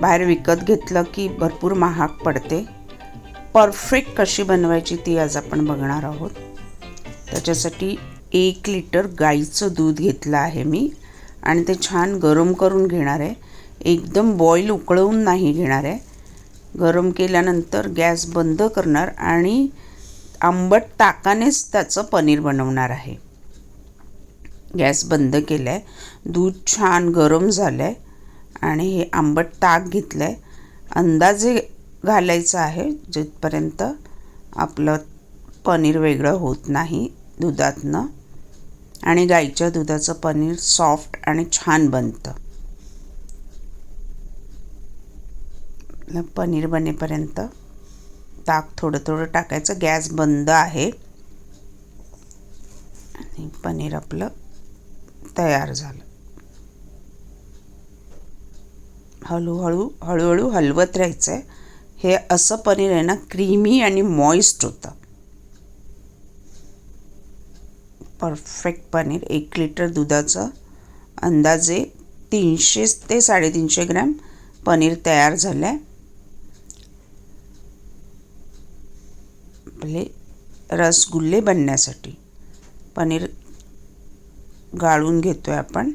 बाहेर विकत घेतलं की भरपूर महाग पडते. परफेक्ट कशी बनवायची ती आज आपण बघणार आहोत. त्याच्यासाठी एक लिटर गाईचं दूध घेतलं आहे मी. आणि ते छान गरम करून घेणार आहे. एकदम बॉईल उकळवून नाही घेणार आहे. गरम केल्यानंतर गॅस बंद करणार आणि आंबट ताकानेच त्याचं पनीर बनवणार आहे. गॅस बंद केलं आहे दूध छान गरम झालं आहे आणि हे आंबट ताक घेतलं आहे अंदाजे घालायचं आहे जिथपर्यंत आपलं पनीर वेगळं होत नाही दुधातनं. आणि गाईच्या दुधाचं पनीर सॉफ्ट आणि छान बनतं. पनीर बनेपर्यंत ताक थोडं थोडं टाकायचं. गॅस बंद आहे. आणि पनीर आपलं तयार झालं. हळूहळू हळूहळू हलवत राहायचं आहे हे असं पनीर आहे ना क्रीमी आणि मॉइस्ट होतं. परफेक्ट पनीर एक लिटर दुधाचं अंदाजे तीनशे ते साडेतीनशे ग्रॅम पनीर तयार झालं आहे आपले रसगुल्ले बनण्यासाठी पनीर गाळून घेतो आहे आपण.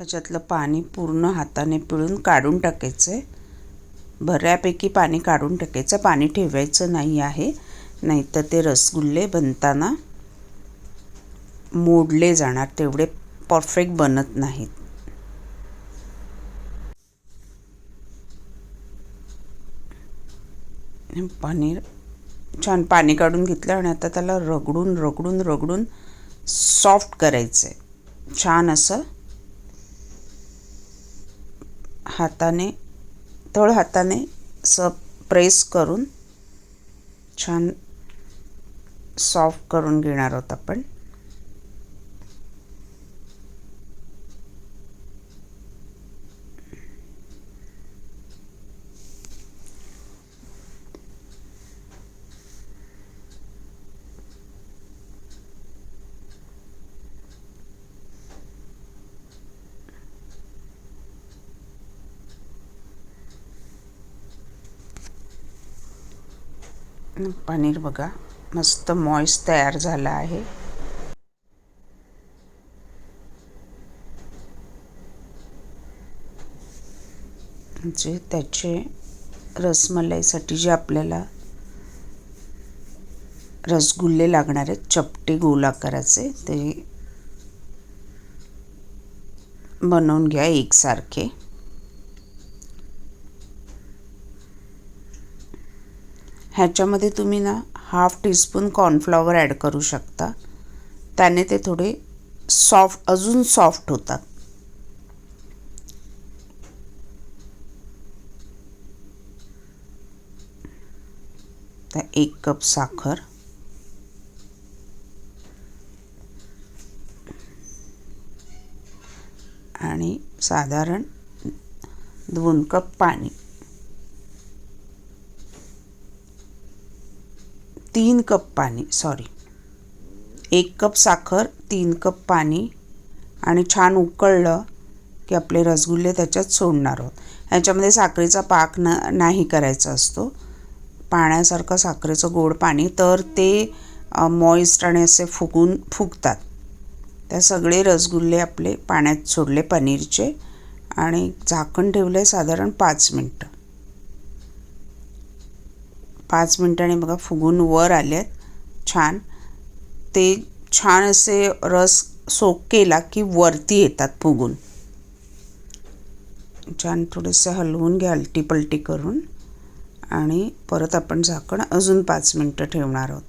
त्याच्यातलं पाणी पूर्ण हाताने पिळून काढून टाकायचं आहे बऱ्यापैकी पाणी काढून टाकायचं. पाणी ठेवायचं नाही आहे. नाहीतर ते रसगुल्ले बनताना मोडले जाणार. तेवढे परफेक्ट बनत नाहीत. पनीर छान पाणी काढून घेतलं आणि आता त्याला रगडून रगडून रगडून सॉफ्ट करायचं आहे छान असं हाताने तळ हाताने स प्रेस करून छान सॉफ्ट करून घेणार आहोत आपण. पनीर बघा. मस्त मॉइस तयार झाला आहे. जे त्याचे रसमलाईसाठी जे आपल्याला रसगुल्ले लागणार आहेत चपटे गोल आकाराचे ते बनवून घ्या एकसारखे. ह्याच्यामध्ये तुम्ही ना हाफ टीस्पून कॉर्नफ्लॉवर ॲड करू शकता. त्याने ते थोडे सॉफ्ट अजून सॉफ्ट होतात. त्या एक कप साखर. आणि साधारण दोन कप पाणी. तीन कप पाणी सॉरी एक कप साखर तीन कप पाणी आणि छान उकळलं की आपले रसगुल्ले त्याच्यात सोडणार आहोत. ह्याच्यामध्ये साखरेचा पाक न नाही करायचा असतो. पाण्यासारखं साखरेचं गोड पाणी तर ते मॉइस्ट आणि असे फुगून फुगतात. त्या सगळे रसगुल्ले आपले पाण्यात सोडले पनीरचे आणि झाकण ठेवलं साधारण पाच मिनटं. पाच मिनटांनी बघा फुगून वर आले आहेत छान. ते छान असे रस सोक केला की वरती येतात फुगून. छान थोडेसे हलवून घ्या अलटी पलटी करून. आणि परत आपण झाकण अजून पाच मिनटं ठेवणार आहोत.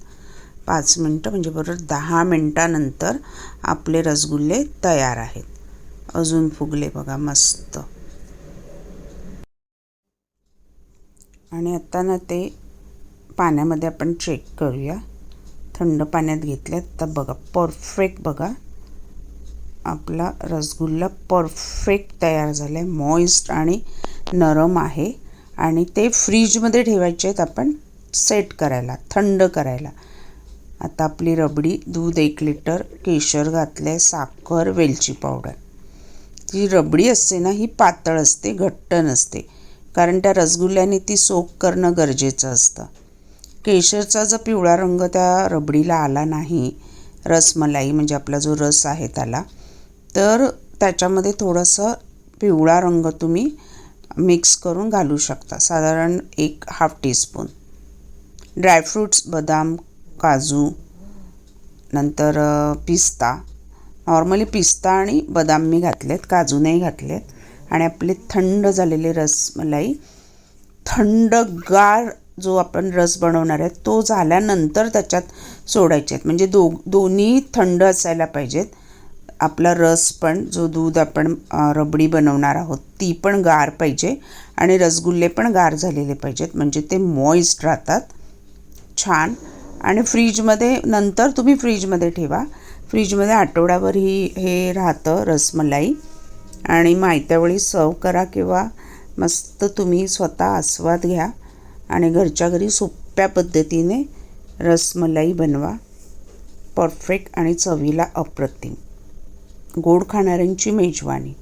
पाच मिनटं म्हणजे बरोबर दहा मिनटानंतर आपले रसगुल्ले तयार आहेत. अजून फुगले बघा मस्त. आणि आता ना ते पाण्यामध्ये आपण चेक करूया. थंड पाण्यात घेतल्यात. तर बघा परफेक्ट बघा. आपला रसगुल्ला परफेक्ट तयार झाला आहे मॉइस्ट आणि नरम आहे. आणि ते फ्रीजमध्ये ठेवायचे आहेत आपण सेट करायला थंड करायला. आता आपली रबडी दूध एक लिटर केशर घातलं आहे साखर वेलची पावडर जी रबडी असते ना ही पातळ असते घट्ट नसते. कारण त्या रसगुल्ल्याने ती सोक करणं गरजेचं असतं. केशरचा जर पिवळा रंग त्या रबडीला आला नाही रसमलाई म्हणजे आपला जो रस आहे त्याला तर त्याच्यामध्ये थोडंसं पिवळा रंग तुम्ही मिक्स करून घालू शकता. साधारण एक हाफ टीस्पून. ड्रायफ्रूट्स बदाम काजू नंतर पिस्ता. नॉर्मली पिस्ता आणि बदाम मी घातलेत काजू नाही घातलेत. आणि आपले थंड झालेले रसमलाई थंडगार जो आपण रस बनवणार आहे तो झाल्यानंतर त्याच्यात सोडायचे आहेत. म्हणजे दो दोन्ही थंड असायला पाहिजेत. आपला रस पण जो दूध आपण रबडी बनवणार आहोत ती पण गार पाहिजे आणि रसगुल्ले पण गार झालेले पाहिजेत. म्हणजे ते मॉइस्ट राहतात छान. आणि फ्रीजमध्ये नंतर तुम्ही फ्रीजमध्ये ठेवा. फ्रीजमध्ये आठवड्याभर ही हे राहतं रसमलाई. आणि माहित्यावेळी सर्व करा किंवा मस्त तुम्ही स्वतः आस्वाद घ्या. आणि घरच्या घरी सोप्या पद्धतीने रसमलाई बनवा. परफेक्ट आणि चवीला अप्रतिम. गोड खाणाऱ्यांची मेजवानी.